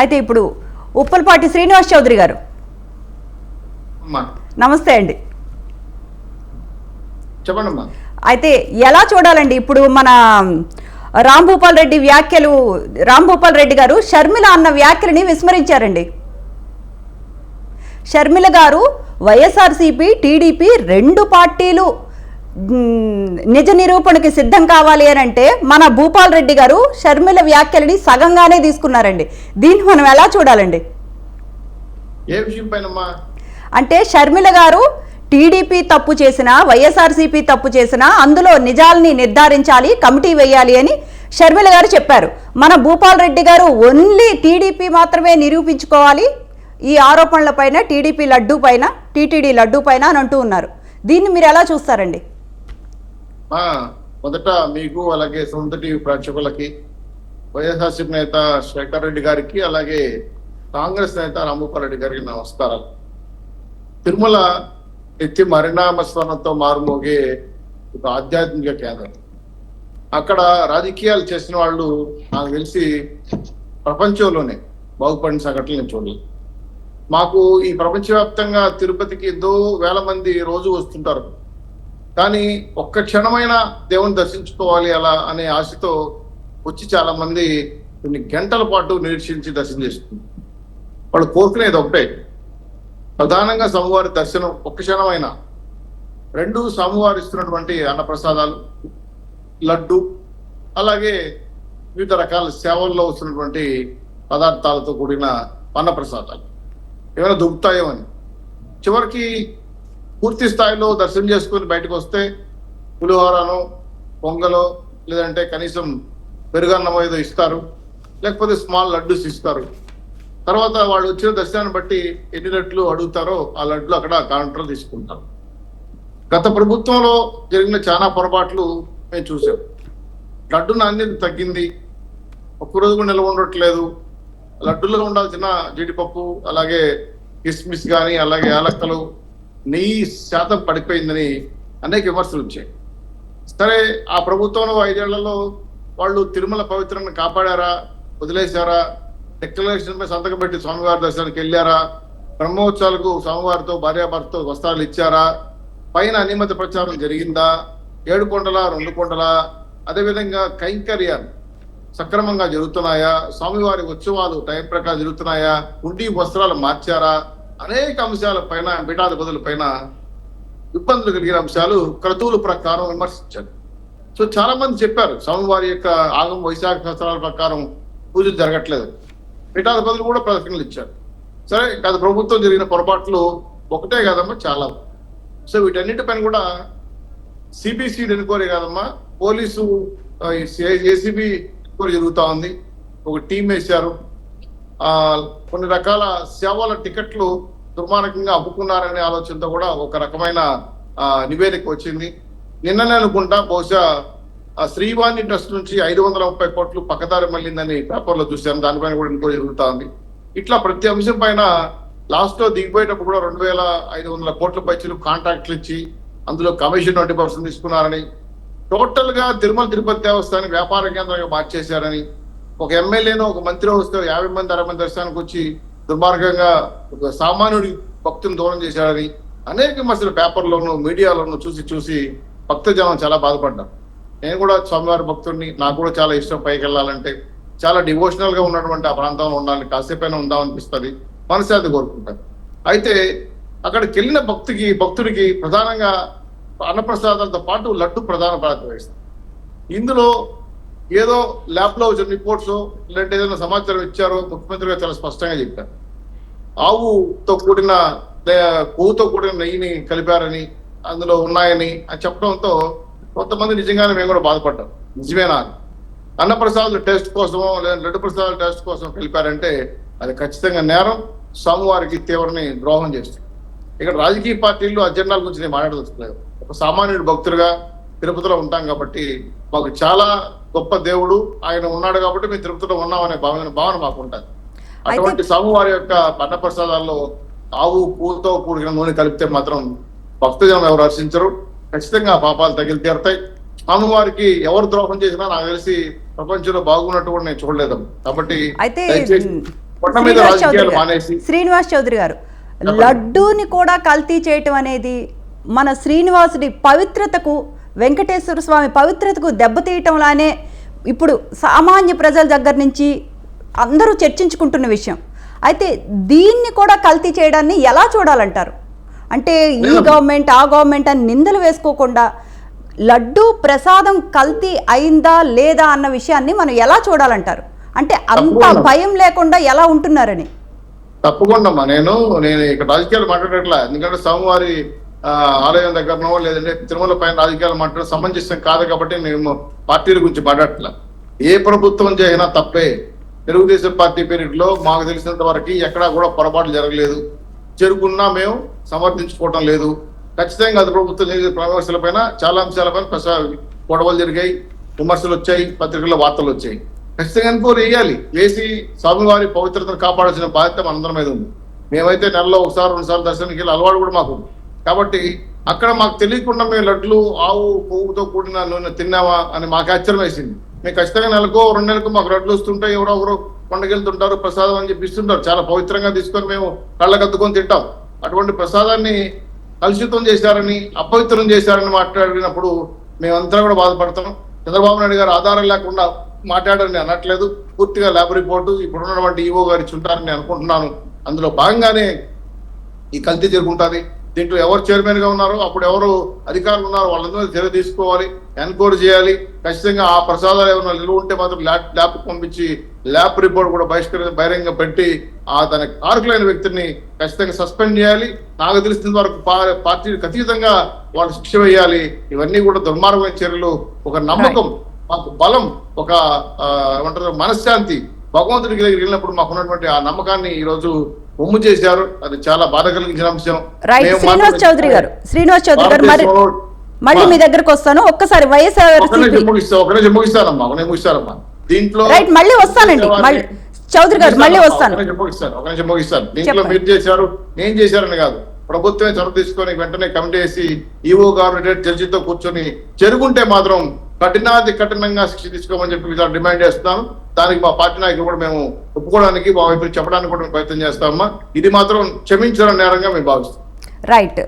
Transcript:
అయితే ఇప్పుడు ఉప్పలపాటి శ్రీనివాస్ చౌదరి గారు. నమస్తే అండి. చెప్పండి అయితే ఎలా చూడాలండి ఇప్పుడు మన రాంభూపాల్ రెడ్డి వ్యాఖ్యలు రాంభూపాల్ రెడ్డి గారు షర్మిల అన్న వ్యాఖ్యలని విస్మరించారండి. షర్మిల గారు వైఎస్ఆర్సీపీ టీడీపీ రెండు పార్టీలు నిజ నిరూపణకి సిద్ధం కావాలి అని అంటే మన భూపాల్ రెడ్డి గారు షర్మిల వ్యాఖ్యలని సగంగానే తీసుకున్నారండి. దీన్ని మనం ఎలా చూడాలండి? అంటే షర్మిల గారు టీడీపీ తప్పు చేసినా వైఎస్ఆర్సీపీ తప్పు చేసినా అందులో నిజాల్ని నిర్ధారించాలి కమిటీ వేయాలి అని షర్మిల గారు చెప్పారు. మన భూపాల్ రెడ్డి గారు ఓన్లీ టీడీపీ మాత్రమే నిరూపించుకోవాలి. ఈ ఆరోపణల పైన టీడీపీ లడ్డూ పైన టీటీడీ లడ్డూ పైన అని అంటూ ఉన్నారు. దీన్ని మీరు ఎలా చూస్తారండి? మా మొదట మీకు అలాగే సొంత టీవీ ప్రేక్షకులకి వైఎస్ఆర్సీపీ నేత శేఖర్ రెడ్డి గారికి అలాగే కాంగ్రెస్ నేత రామగోపాల్ రెడ్డి గారికి నమస్కారాలు. తిరుమల నిత్య మరినామ స్మరణతో మారుమోగే ఒక ఆధ్యాత్మిక కేంద్రం. అక్కడ రాజకీయాలు చేసిన వాళ్ళు నాకు తెలిసి ప్రపంచంలోనే బాగుపడిన సంఘటనలు నేను చూడలేదు. మాకు ఈ ప్రపంచవ్యాప్తంగా తిరుపతికి ఎంతో వేల మంది రోజు వస్తుంటారు. కానీ ఒక్క క్షణమైనా దేవుని దర్శించుకోవాలి అలా అనే ఆశతో వచ్చి చాలా మంది కొన్ని గంటల పాటు నిరీక్షించి దర్శనం చేస్తుంది వాళ్ళు కోరుకునేది ఒకటే. ప్రధానంగా స్వామివారి దర్శనం ఒక్క క్షణమైన. రెండు స్వామివారు ఇస్తున్నటువంటి అన్నప్రసాదాలు లడ్డు అలాగే వివిధ రకాల సేవల్లో వస్తున్నటువంటి పదార్థాలతో కూడిన అన్నప్రసాదాలు. ఏమైనా దొరుకుతాయో అని. చివరికి పూర్తి స్థాయిలో దర్శనం చేసుకుని బయటకు వస్తే పులిహోరను పొంగలో లేదంటే కనీసం పెరుగన్నం ఏదో ఇస్తారు. లేకపోతే స్మాల్ లడ్డూస్ ఇస్తారు. తర్వాత వాళ్ళు వచ్చిన దర్శనాన్ని బట్టి ఎన్ని లడ్లు అడుగుతారో ఆ లడ్లు అక్కడ కౌంటర్ తీసుకుంటారు. గత ప్రభుత్వంలో జరిగిన చాలా పొరపాట్లు మేము చూసాం లడ్డు నాణ్యత తగ్గింది. ఒక్కరోజు కూడా నిల్వ ఉండట్లేదు. లడ్డులో ఉండాల్సిన జీడిపప్పు అలాగే కిస్మిస్ కానీ అలాగే యాలక్కలు నెయ్యి శాతం పడిపోయిందని అనేక విమర్శలు వచ్చాయి. సరే ఆ ప్రభుత్వంలో ఐదేళ్ళలో వాళ్ళు తిరుమల పవిత్రను కాపాడారా? వదిలేశారా? డిక్లరేషన్ పై సంతకం పెట్టి స్వామివారి దర్శనానికి వెళ్ళారా? బ్రహ్మోత్సవాలకు స్వామివారితో భార్యాభర్తతో వస్త్రాలు ఇచ్చారా? పైన అనిమతి ప్రచారం జరిగిందా? ఏడు కొండల రెండు కొండల? అదేవిధంగా కైంకర్యాలు సక్రమంగా జరుగుతున్నాయా? స్వామివారి ఉత్సవాలు టైం ప్రకారం జరుగుతున్నాయా? ఉండి వస్త్రాలు మార్చారా? అనేక అంశాల పైన పీఠాధిపతుల పైన ఇబ్బందులు కలిగిన అంశాలు క్రతువుల ప్రకారం విమర్శించారు. సో చాలా మంది చెప్పారు స్వామివారి యొక్క ఆగం వైశాఖ శాస్త్రాల ప్రకారం పూజలు జరగట్లేదు. పీఠాధిపతులు కూడా ప్రదర్శనలు ఇచ్చారు. సరే గత ప్రభుత్వం జరిగిన పొరపాట్లు ఒకటే కాదమ్మా చాలా. సో వీటన్నిటిపైన కూడా సిబిసి ఎన్నుకోరే కాదమ్మా పోలీసు ఏసీబీ ఎన్నుకోరి జరుగుతూ ఉంది. ఒక టీం వేశారు. కొన్ని రకాల సేవల టికెట్లు దుర్మార్గంగా అమ్ముకున్నారనే ఆలోచనతో కూడా ఒక రకమైన నివేదిక వచ్చింది. నిన్ననే అనుకుంటా బహుశా ఆ శ్రీవాణి ట్రస్ట్ నుంచి ఐదు వందల ముప్పై కోట్లు పక్కదారి మళ్ళిందని పేపర్లో చూశాను దానిపైన కూడా ఇంకో జరుగుతా ఉంది. ఇట్లా ప్రతి అంశం పైన లాస్ట్లో దిగిపోయేటప్పుడు కూడా రెండు వేల ఐదు వందల కోట్ల పైచలు కాంట్రాక్ట్లు ఇచ్చి అందులో కమిషన్ ట్వంటీ పర్సెంట్ తీసుకున్నారని టోటల్గా తిరుమల తిరుపతి దేవస్థానం వ్యాపార కేంద్రంగా మార్చేశారని ఒక ఎమ్మెల్యేనో ఒక మంత్రి వస్తే యాభై మంది అరవై మంది దర్శనానికి వచ్చి దుర్మార్గంగా ఒక సామాన్యుడి భక్తుని దూరం చేశాడని అనేక విమర్శలు పేపర్లోను మీడియాలోను చూసి చూసి భక్తజనం చాలా బాధపడ్డాం నేను కూడా స్వామివారి భక్తుడిని నాకు కూడా చాలా ఇష్టం పైకి వెళ్ళాలంటే. చాలా డివోషనల్గా ఉన్నటువంటి ఆ ప్రాంతంలో ఉండాలని కాసేపైనా ఉందాం అనిపిస్తుంది మనశ్శాంతి కోరుకుంటాను అయితే అక్కడికి వెళ్ళిన భక్తికి భక్తుడికి ప్రధానంగా అన్నప్రసాదాలతో పాటు లడ్డు ప్రధాన పాత్ర వేస్తుంది ఇందులో ఏదో ల్యాబ్లో వచ్చిన రిపోర్ట్స్ లేదంటే ఏదైనా సమాచారం ఇచ్చారో ముఖ్యమంత్రి గారు చాలా స్పష్టంగా చెప్పారు. ఆవుతో కూడిన కొవ్వుతో కూడిన నెయ్యిని కలిపారని అందులో ఉన్నాయని అని చెప్పడంతో కొంతమంది నిజంగానే మేము కూడా బాధపడ్డాం. నిజమేనా అన్నప్రసాదులు టెస్ట్ కోసమో లేదా లడ్డు ప్రసాదాల టెస్ట్ కోసం కలిపారంటే అది ఖచ్చితంగా నేరం స్వామివారికి తీవ్రని ద్రోహం చేస్తుంది. ఇక్కడ రాజకీయ పార్టీలు అజెండాల గురించి నేను మాట్లాడదలుచుకోలేదు. ఒక సామాన్యుడు భక్తులుగా తిరుపతిలో ఉంటాం కాబట్టి మాకు చాలా గొప్ప దేవుడు ఆయన ఉన్నాడు కాబట్టి మేము తిరుపతిలో ఉన్నామనే భావన భావన మాకు ఉంటుంది అటువంటి స్వామివారి యొక్క అన్నప్రసాదాల్లో ఆవు పూలతో కూడిన నూనె కలిపితే మాత్రం భక్తజనం ఎవరు హర్షించరు. ఖచ్చితంగా పాపాలు తగిలి తీరుతాయి స్వామివారికి ఎవరు ద్రోహం చేసినా నాకు తెలిసి ప్రపంచంలో బాగున్నట్టు కూడా నేను చూడలేదు. కాబట్టి అయితే పొట్ట మీద శ్రీనివాస్ రాజకీయాలు చౌదరి గారు మానేసి శ్రీనివాస్ చౌదరి గారు చెప్పండి. లడ్డూని కూడా కల్తీ చేయటం అనేది మన శ్రీనివాసుడి పవిత్రతకు వెంకటేశ్వర స్వామి పవిత్రతకు దెబ్బతీయటంలానే ఇప్పుడు సామాన్య ప్రజల దగ్గర నుంచి అందరూ చర్చించుకుంటున్న విషయం. అయితే దీన్ని కూడా కల్తీ చేయడాన్ని ఎలా చూడాలంటారు? అంటే ఈ. గవర్నమెంట్ ఆ గవర్నమెంట్ అని నిందలు వేసుకోకుండా లడ్డు ప్రసాదం కల్తీ అయిందా లేదా అన్న విషయాన్ని మనం ఎలా చూడాలంటారు? అంటే అంత. భయం లేకుండా ఎలా ఉంటున్నారని? తప్పకుండా నేను నేను ఇక్కడ రాజకీయాలు మాట్లాడట్లా. ఎందుకంటే స్వామివారి ఆలయం దగ్గరనో లేదంటే తిరుమల పైన రాజకీయాలు మాట్లాడడం సమంజసం కాదు కాబట్టి మేము పార్టీల గురించి మాట్లాడట్లా. ఏ ప్రభుత్వం చేసినా తప్పే. తెలుగుదేశం పార్టీ పీరియడ్ మాకు తెలిసినంత వరకు ఎక్కడా కూడా పొరపాటు జరగలేదు. చెరుకున్నా మేము సమర్థించుకోవటం లేదు. ఖచ్చితంగా అది ప్రభుత్వం విమర్శల పైన చాలా అంశాలపైన ప్రసా గొడవలు జరిగాయి విమర్శలు వచ్చాయి పత్రికల్లో వార్తలు వచ్చాయి. ఖచ్చితంగా ఎంక్వైరీ వేయాలి. వేసి స్వామివారి పవిత్రతను కాపాడాల్సిన బాధ్యత మనందరి మీద ఉంది. మేమైతే నెలలో ఒకసారి రెండుసార్లు దర్శనానికి వెళ్ళి అలవాటు కూడా మాకు ఉంది. కాబట్టి అక్కడ మాకు తెలియకుండా మేము లడ్లు ఆవు పువ్వుతో కూడిన నూనె తిన్నావా అని మాకు ఆశ్చర్యం వేసింది. మేము ఖచ్చితంగా నెలకో రెండు నెలలకు మాకు లడ్లు వస్తుంటాయి ఎవరో ఒకరు పండుగెళ్తుంటారు ప్రసాదం అని చెప్పిస్తుంటారు. చాలా పవిత్రంగా తీసుకొని మేము కళ్ళకద్దుకొని తింటాం. అటువంటి ప్రసాదాన్ని కలుషితం చేశారని అపవిత్రం చేశారని మాట్లాడినప్పుడు మేమంతా కూడా బాధపడతాం. చంద్రబాబు నాయుడు గారు ఆధారం లేకుండా మాట్లాడారని అనట్లేదు. పూర్తిగా ల్యాబ్ రిపోర్టు ఇప్పుడు ఉన్నటువంటి ఈవో గారు ఇచ్చి ఉంటారని నేను అనుకుంటున్నాను. అందులో భాగంగానే ఈ కల్తీ జరుగుంటుంది. దీంట్లో ఎవరు చైర్మన్గా ఉన్నారో అప్పుడు ఎవరు అధికారులు ఉన్నారో వాళ్ళందరూ చర్య తీసుకోవాలి ఎన్క్వైరీ చేయాలి. ఖచ్చితంగా ఆ ప్రసాదాలు ఏమైనా నిలువ ఉంటే మాత్రం ల్యాబ్ ల్యాబ్ పంపించి ల్యాబ్ రిపోర్ట్ కూడా బహిష్కరి బహిరంగ పెట్టి ఆ తన కారుకులైన వ్యక్తిని ఖచ్చితంగా సస్పెండ్ చేయాలి. నాకు తెలిసిన వరకు పార్టీ ఖచ్చితంగా వాళ్ళు శిక్ష వేయాలి. ఇవన్నీ కూడా దుర్మార్గమైన చర్యలు. ఒక నమ్మకం మాకు బలం ఒక ఏమంటారు మనశ్శాంతి భగవంతుడికి దగ్గరికి వెళ్ళినప్పుడు మాకు ఉన్నటువంటి ఆ నమ్మకాన్ని ఈరోజు ఒమ్ము చేశారు. అది చాలా బాధ కలిగించిన అంశం. రైట్ శ్రీనివాస్ చౌదరి గారు శ్రీనివాస్ చౌదరి గారు మరి మళ్ళీ మీ దగ్గరకు వస్తాను. ఒక్కసారి వైఎస్ఆర్ ఒకనే ముగిస్తానమ్మా ఒకనే ముగిస్తానమ్మా. దీంట్లో రైట్ మళ్ళీ వస్తానండి. మళ్ళీ చౌదరి గారు మళ్ళీ వస్తాను. ముగిస్తాను ఒకనే ముగిస్తాను. దీంట్లో. మీరు చేశారు నేను చేశారని కాదు. ప్రభుత్వమే చొరవ తీసుకొని వెంటనే కమిటీ వేసి ఈఓ గారు జడ్జితో కూర్చొని జరుగుంటే మాత్రం కఠినాది కఠినంగా శిక్ష తీసుకోమని చెప్పి డిమాండ్ చేస్తున్నాను. దానికి మా పార్టీ నాయకులు కూడా మేము ఒప్పుకోవడానికి మా వైపు చెప్పడానికి కూడా ప్రయత్నం చేస్తామమ్మా. ఇది మాత్రం క్షమించడం నేరంగా మేము భావిస్తాం రైట్